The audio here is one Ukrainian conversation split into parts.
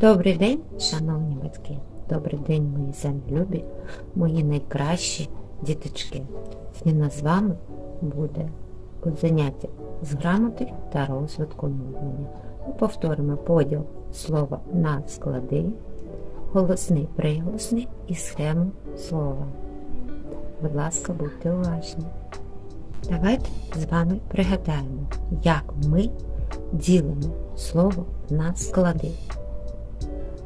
Добрий день, шановні батьки. Добрий день, мої самі любі, мої найкращі діточки. Сьогодні з вами буде заняття з грамоти та розвитку мовлення. Ми повторимо поділ слова на склади, голосний приголосний і схему слова. Будь ласка, будьте уважні. Давайте з вами пригадаємо, як ми ділимо слово на склади.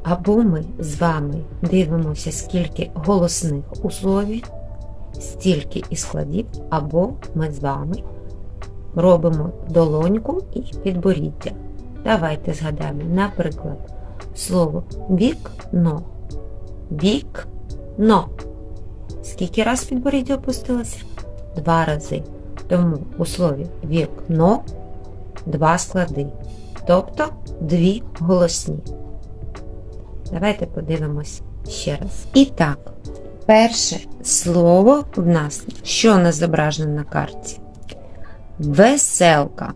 Або ми з вами дивимося, скільки голосних у слові, стільки і складів, або ми з вами робимо долоньку і підборіддя. Давайте згадаємо, наприклад, слово вікно. Вікно. Скільки раз підборіддя опустилося? Два рази. Тому у слові вікно два склади, тобто дві голосні. Давайте подивимось ще раз. І так, перше слово в нас, що у нас зображено на карті? Веселка.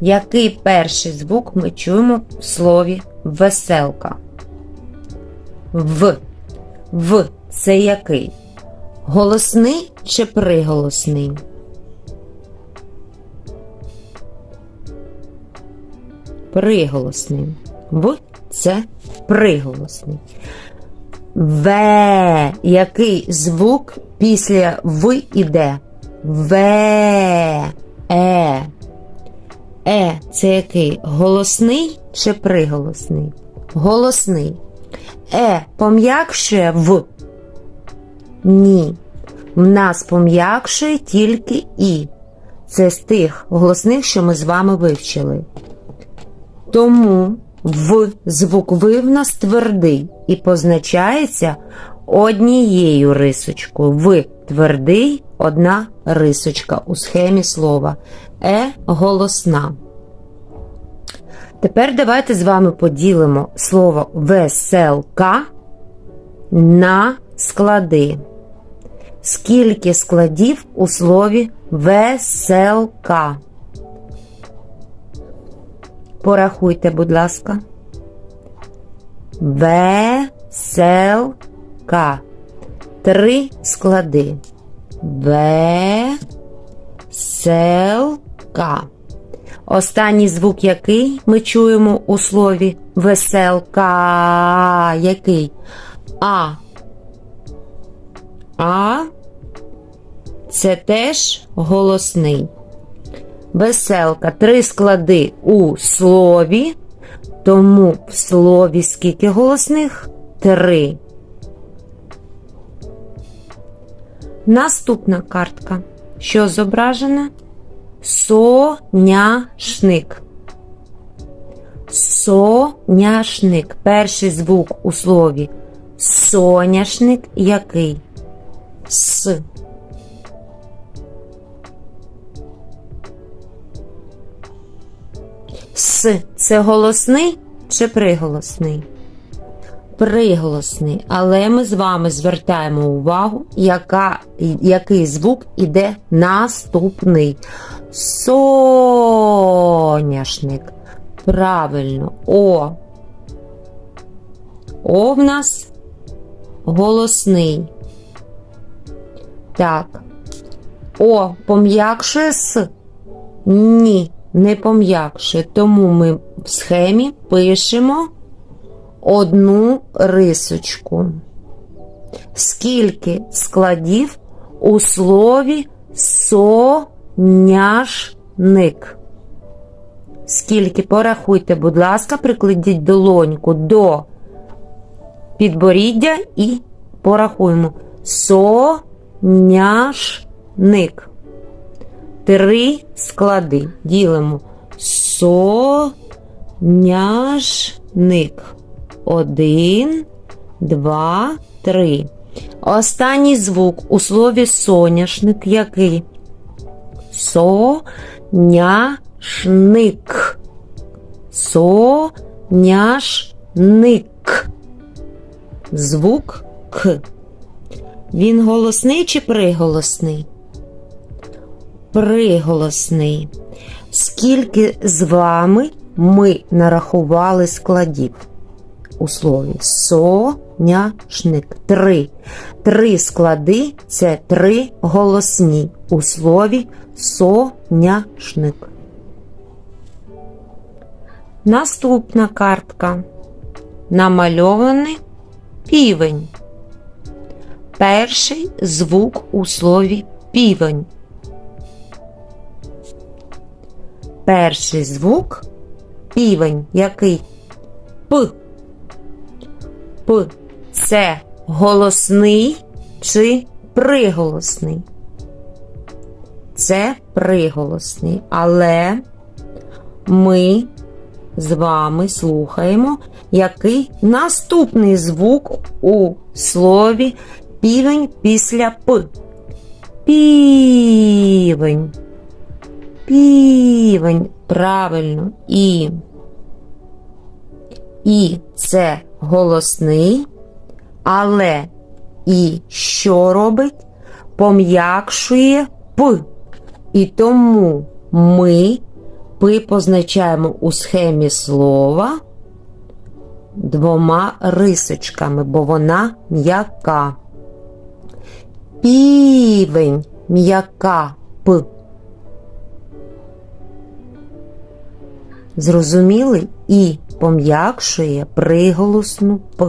Який перший звук ми чуємо в слові веселка? В. В це який? Голосний чи приголосний? Приголосний. В це приголосний. В. Який звук після В іде? В. Е. Е. Це який? Голосний чи приголосний? Голосний. Е пом'якшує в. Ні. В нас пом'якшує тільки І. Це з тих голосних, що ми з вами вивчили. Тому в звук В в нас твердий і позначається однією рисочкою. В твердий одна рисочка у схемі слова. Е голосна. Тепер давайте з вами поділимо слово веселка на склади. Скільки складів у слові веселка? Порахуйте, будь ласка. Веселка. Три склади. Веселка. Останній звук який ми чуємо у слові веселка. Який? А. А. Це теж голосний. Веселка. Три склади у слові. Тому в слові скільки голосних? Три. Наступна картка. Що зображена? Соняшник. Соняшник. Перший звук у слові соняшник який? С. С це голосний чи приголосний? Приголосний, але ми з вами звертаємо увагу, яка, який звук іде наступний. Соняшник. Правильно, О. О в нас голосний. Так. О, пом'якшує С? Ні не пом'якше, тому ми в схемі пишемо одну рисочку. Скільки складів у слові соняшник? Скільки, порахуйте, будь ласка, прикладіть долоньку до підборіддя і порахуємо соняшник три склади. Ділимо соняшник. Один, два, три. Останній звук у слові соняшник який? Соняшник. Соняшник. Звук К. Він голосний чи приголосний? Приголосний. Скільки з вами ми нарахували складів? у слові соняшник. Три. Три склади це три голосні у слові соняшник. Наступна картка. Намальований півень. Перший звук у слові півень. Перший звук півень який? П. П. Це голосний чи приголосний? Це приголосний, але ми з вами слухаємо, який наступний звук у слові півень після П. Півень. Півень. Правильно. І. І це голосний, але і що робить? Пом'якшує П. І тому ми Пи позначаємо у схемі слова двома рисочками, бо вона м'яка. Півень м'яка П. Зрозуміли? І пом'якшує приголосну П.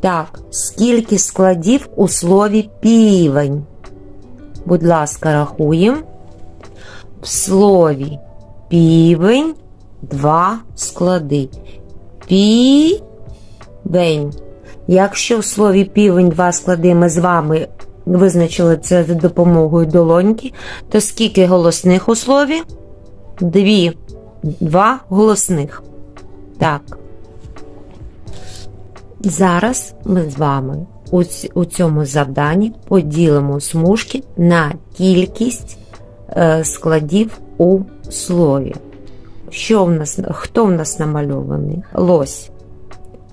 Так, скільки складів у слові півень? Будь ласка, рахуємо. В слові півень два склади. Півень. Якщо в слові півень два склади ми з вами визначили це за допомогою долоньки, то скільки голосних у слові? Дві. Два голосних. Так. Зараз ми з вами у, у цьому завданні поділимо смужки на кількість е, складів у слові. Що в нас, Хто в нас намальований? Лось.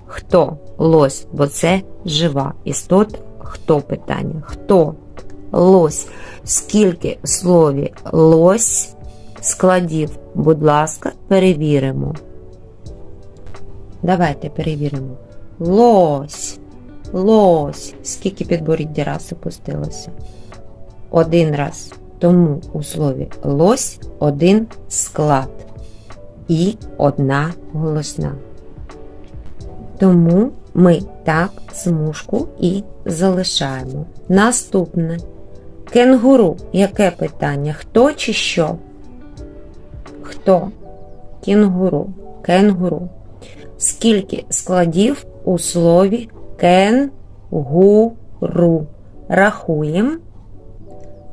Хто? Лось, бо це жива істота. Хто питання? Хто? Лось. Скільки в слові лось складів? Будь ласка, перевіримо. Давайте перевіримо. Лось. Лось. Скільки підборіддя раз опустилося? Один раз. Тому у слові лось один склад і одна голосна. Тому ми так смужку і залишаємо. Наступне. Кенгуру. Яке питання? Хто чи що? Хто? Кенгуру. Кенгуру. Скільки складів у слові кенгуру? Рахуємо.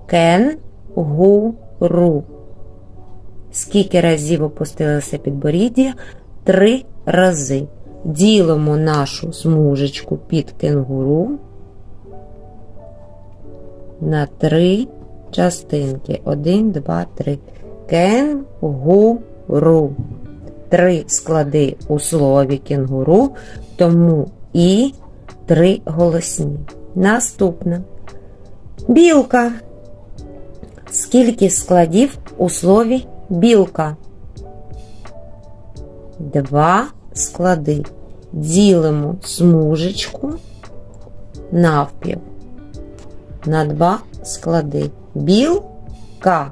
Кенгуру. Скільки разів опустилося підборіддя? Три рази. Ділимо нашу смужечку під кенгуру на три частинки. Один, два, три. Кенгуру. Три склади у слові кенгуру, тому і три голосні. Наступне. Білка. Скільки складів у слові білка? Два склади. Ділимо смужечку навпів на два склади. Білка.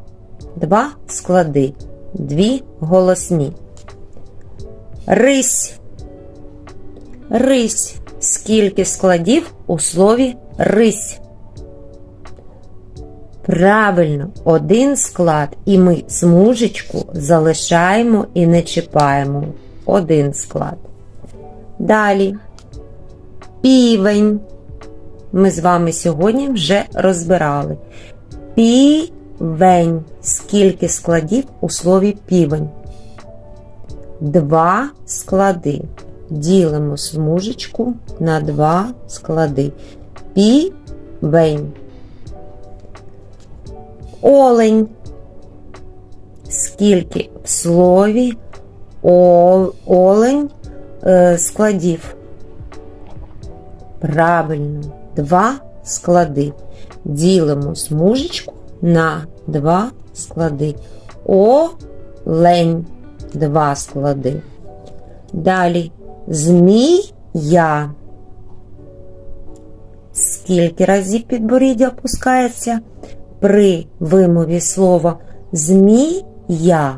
Два склади. Дві голосні. Рись. Рись. Скільки складів у слові рись? Правильно, один склад, і ми смужечку залишаємо і не чіпаємо. Один склад. Далі півень. Ми з вами сьогодні вже розбирали. Півень. Скільки складів у слові півень? Два склади. Ділимо смужечку на два склади. Півень. Олень. Скільки в слові олень е, складів? Правильно, два склади. Ділимо смужечку на два склади. Олень. Два склади. Далі змія. Скільки разів підборіддя опускається при вимові слова змія?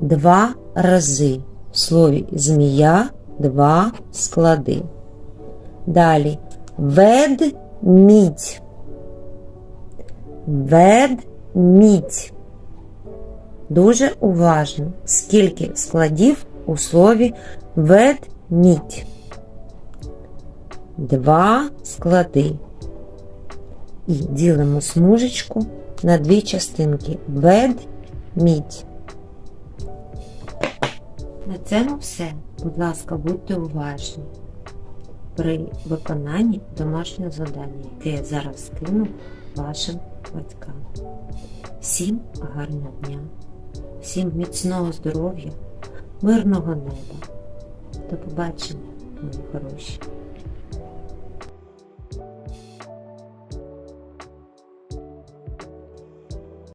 Два рази. В слові змія два склади. Далі ведмідь. Ведмідь. Дуже уважно, скільки складів у слові ведмідь. Два склади. І ділимо смужечку на дві частинки. Ведмідь. На цьому все. Будь ласка, будьте уважні при виконанні домашнього завдання, яке я зараз скину вашим батькам. Всім гарного дня, всім міцного здоров'я, мирного неба. До побачення, мої хороші.